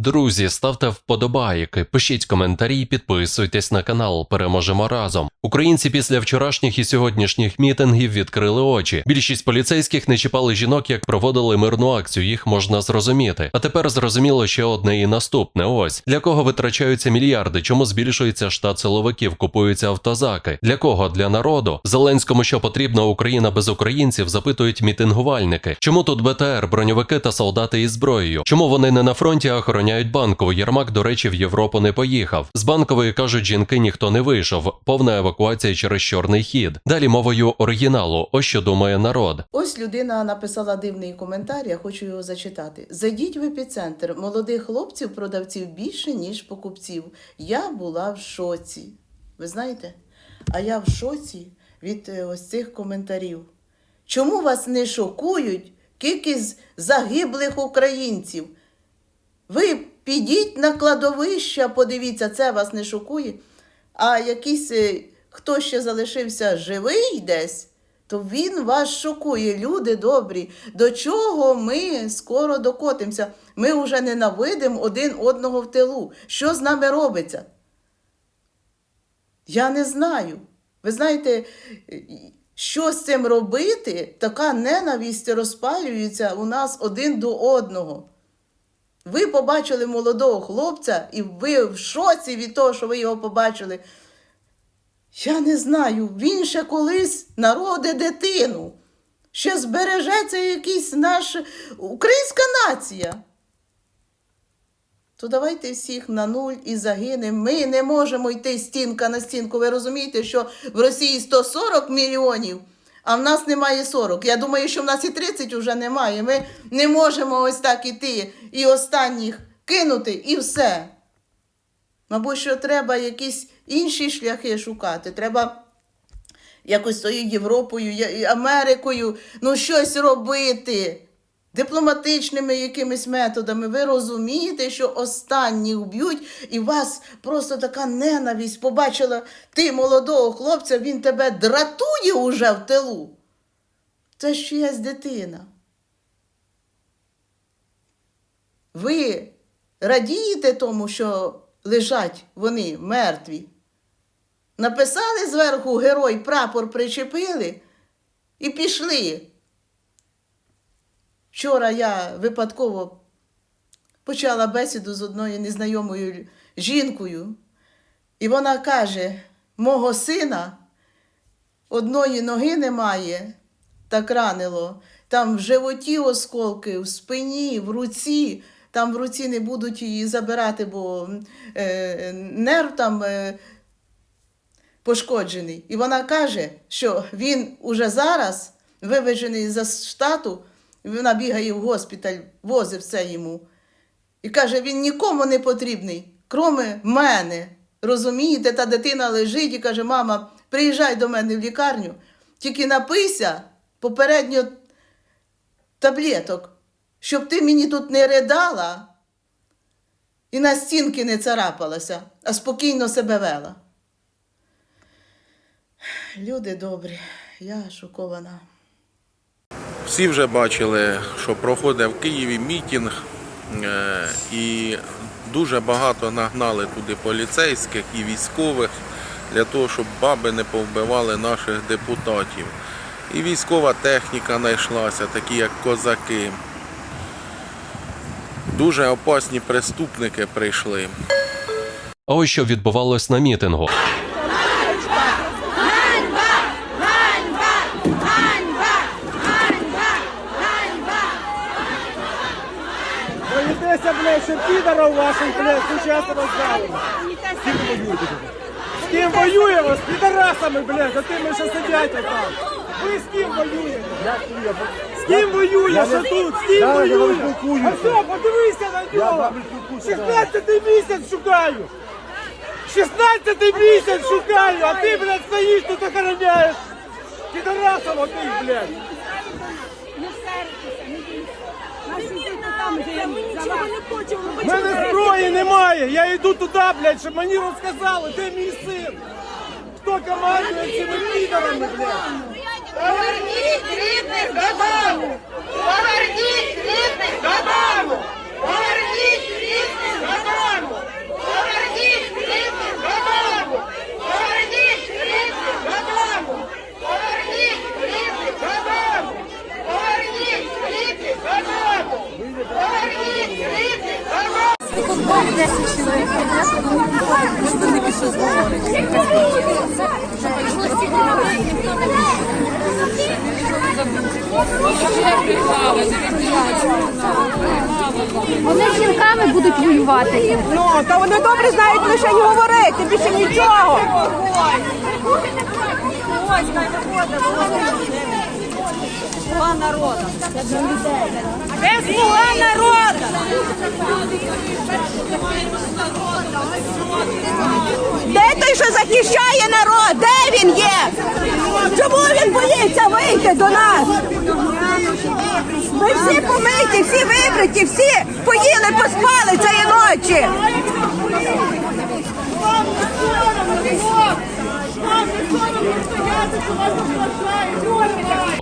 Друзі, ставте вподобайки, пишіть коментарі, підписуйтесь на канал. Переможемо разом. Українці після вчорашніх і сьогоднішніх мітингів відкрили очі. Більшість поліцейських не чіпали жінок, як проводили мирну акцію. Їх можна зрозуміти. А тепер зрозуміло ще одне і наступне. Ось для кого витрачаються мільярди, чому збільшується штат силовиків, купуються автозаки. Для кого? Для народу. Зеленському, що потрібна Україна без українців, запитують мітингувальники. Чому тут БТР, броньовики та солдати із зброєю? Чому вони не на фронті, а охороняють банкову? Єрмак, до речі, в Європу не поїхав. З банкової кажуть, жінки ніхто не вийшов. Повна евакуація через чорний хід. Далі мовою оригіналу. Ось що думає народ. Ось людина написала дивний коментар, я хочу його зачитати. Зайдіть в епіцентр. Молодих хлопців, продавців більше, ніж покупців. Я була в шоці. Ви знаєте? А я в шоці від е, ось цих коментарів. Чому вас не шокують кількість загиблих українців? Ви підіть на кладовище, подивіться, це вас не шокує. А якийсь е, хто ще залишився живий десь, то він вас шокує. Люди добрі. До чого ми скоро докотимося? Ми вже ненавидимо один одного в тилу. Що з нами робиться? Я не знаю. Ви знаєте, що з цим робити? Така ненависть розпалюється у нас один до одного. Ви побачили молодого хлопця, і ви в шоці від того, що ви його побачили. Я не знаю, він ще колись народить дитину. Ще збережеться якийсь наш українська нація. То давайте всіх на нуль і загинемо. Ми не можемо йти стінка на стінку. Ви розумієте, що в Росії 140 мільйонів, а в нас немає 40. Я думаю, що в нас і 30 вже немає. Ми не можемо ось так іти і останніх кинути, і все. Мабуть, що треба якісь інші шляхи шукати. Треба якось тою Європою, Америкою, ну щось робити. Дипломатичними якимись методами. Ви розумієте, що останніх б'ють, і вас просто така ненависть побачила ти молодого хлопця, він тебе дратує уже в тилу. Це ж чиясь дитина. Ви радієте тому, що лежать вони мертві? Написали зверху герой прапор причепили і пішли. Вчора я випадково почала бесіду з одною незнайомою жінкою, і вона каже: мого сина одної ноги немає, так ранило. Там в животі осколки, в спині, в руці. Там в руці не будуть її забирати, бо е, нерв там е, пошкоджений. І вона каже, що він уже зараз вивезений за штату, вона бігає в госпіталь, возив все йому. І каже, він нікому не потрібний, кроме мене. Розумієте, та дитина лежить і каже, мама, приїжджай до мене в лікарню, тільки напийся попередньо таблеток, щоб ти мені тут не ридала і на стінки не царапалася, а спокійно себе вела. Люди добрі, я шокована. Всі вже бачили, що проходить в Києві мітінг, е, і дуже багато нагнали туди поліцейських і військових для того, щоб баби не повбивали наших депутатів. І військова техніка знайшлася, такі як козаки. Дуже опасні преступники прийшли. А ось що відбувалось на мітингу. Що підаров вашим, блядь, сучасно розправимо. З ким ви воюєте? З ким воюємо? З підарасами, блядь, за тими, що сидять там. Ви з ким воюєте? З ким воює, що тут? З ким воює? А що, подивися на нього! 16 місяць шукаю! 16 місяць шукаю, а ти, блядь, стоїш тут охороняєш! Підарасом отих, блядь! Не сердитеся, не бійся. Ми нічого не хочемо, У мене зброї немає. Я йду туди, блядь, щоб мені розказали, де мій син. Хто командує цими підарами, блядь? Вони з жінками будуть воювати. Ну, то вони добре знають лише не говорити, більше нічого. Ось, хай виходить, Слуга народу. Де слуга народу? Де той, що захищає народ? Де він є? Чому він боїться вийти до нас? Ви всі помиті, всі вибриті, всі поїли, поспали цієї ночі.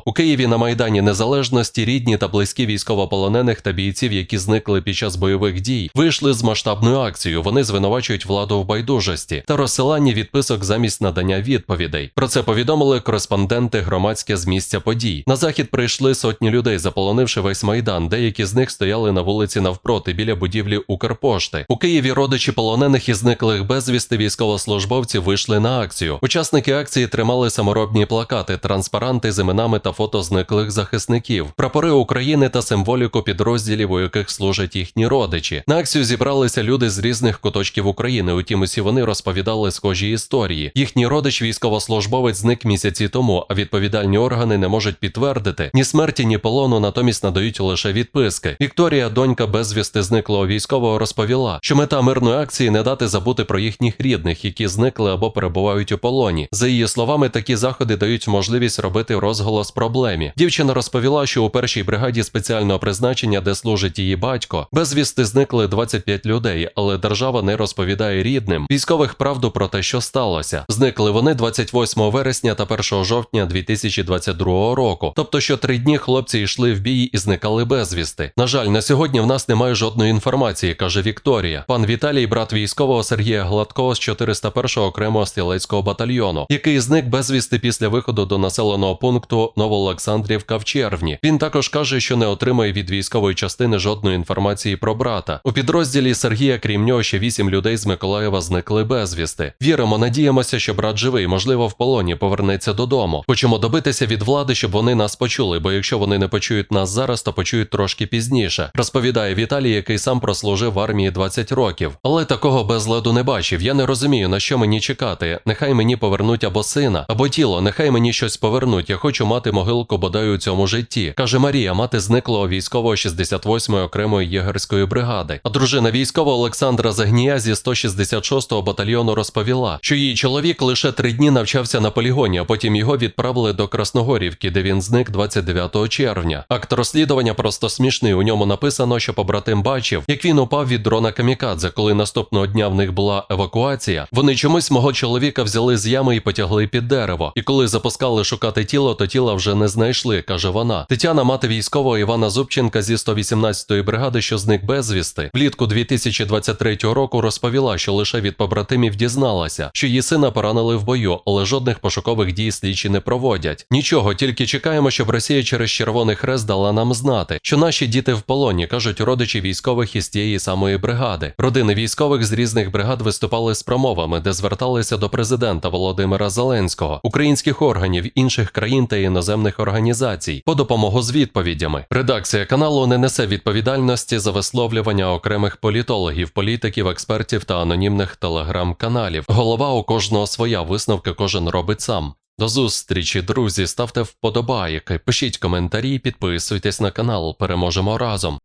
У Києві на майдані Незалежності рідні та близькі військовополонених та бійців, які зникли під час бойових дій, вийшли з масштабною акцією. Вони звинувачують владу в байдужості та розсиланні відписок замість надання відповідей. Про це повідомили кореспонденти громадське з місця подій. На захід прийшли сотні людей, заполонивши весь майдан. Деякі з них стояли на вулиці навпроти біля будівлі Укрпошти. У Києві родичі полонених і зниклих безвісти військовослужбовців вийшли на акцію. Учасники акції тримали саморобні плакати, транспаранти з іменами та фото зниклих захисників, прапори України та символіку підрозділів, у яких служать їхні родичі. На акцію зібралися люди з різних куточків України. Утім, усі вони розповідали схожі історії. Їхній родич військовослужбовець зник місяці тому, а відповідальні органи не можуть підтвердити ні смерті, ні полону, натомість надають лише відписки. Вікторія, донька безвісти зниклого військового, розповіла, що мета мирної акції не дати забути про їхніх рідних, які зникли або перебувають у полоні. За її словами, такі заходи дають можливість робити розголос проблемі. Дівчина розповіла, що у першій бригаді спеціального призначення, де служить її батько, безвісти зникли 25 людей, але держава не розповідає рідним військових правду про те, що сталося. Зникли вони 28 вересня та 1 жовтня 2022 року. Тобто, що три дні хлопці йшли в бій і зникали безвісти. На жаль, на сьогодні в нас немає жодної інформації, каже Вікторія. Пан Віталій, брат військового Сергія Гладкого з 401-го окремого стрілецького батальйону, який зник безвісти після виходу до населеного пункту Новоолександрівка в червні. Він також каже, що не отримає від військової частини жодної інформації про брата. У підрозділі Сергія, крім нього, ще вісім людей з Миколаєва зникли безвісти. Віримо, надіємося, що брат живий, можливо, в полоні повернеться додому. Хочемо добитися від влади, щоб вони нас почули, бо якщо вони не почують нас зараз, то почують трошки пізніше. Розповідає Віталій, який сам прослужив в армії 20 років. Але такого безладу не бачив. Я не розумію, на що мені чекати. Нехай мені повернуть або сина, або тіло, нехай мені щось повернуть. Я хочу мати могилку бодай у цьому житті. каже Марія, мати зниклого військового 68-ї окремої єгерської бригади. А дружина військового Олександра Загнія зі 166-го батальйону розповіла, що її чоловік лише три дні навчався на полігоні, а потім його відправили до Красногорівки, де він зник 29 червня. Акт розслідування просто смішний. У ньому написано, що побратим бачив, як він упав від дрона Камікадзе. Коли наступного дня в них була евакуація, вони чомусь мого чоловіка взяли з ями і потягли під дерево. І коли запускали шукати тіло, то тіла вже не знайшли, каже вона. Тетяна, мати військового Івана Зубченка зі 118-ї бригади, що зник безвісти, влітку 2023 року розповіла, що лише від побратимів дізналася, що її сина поранили в бою, але жодних пошукових дій слідчі не проводять. Нічого, тільки чекаємо, щоб Росія через Червоний Хрест дала нам знати, що наші діти в полоні, кажуть родичі військових із тієї самої бригади. Родини військових з різних бригад виступали з промовами, де зверталися до президента Володимира Зеленського, українських органів інших країн та іноземних організацій по допомогу з відповідями. Редакція каналу не несе відповідальності за висловлювання окремих політологів, політиків, експертів та анонімних телеграм-каналів. Голова у кожного своя висновки кожен робить сам. До зустрічі, друзі. Ставте вподобайки, пишіть коментарі, підписуйтесь на канал. Переможемо разом.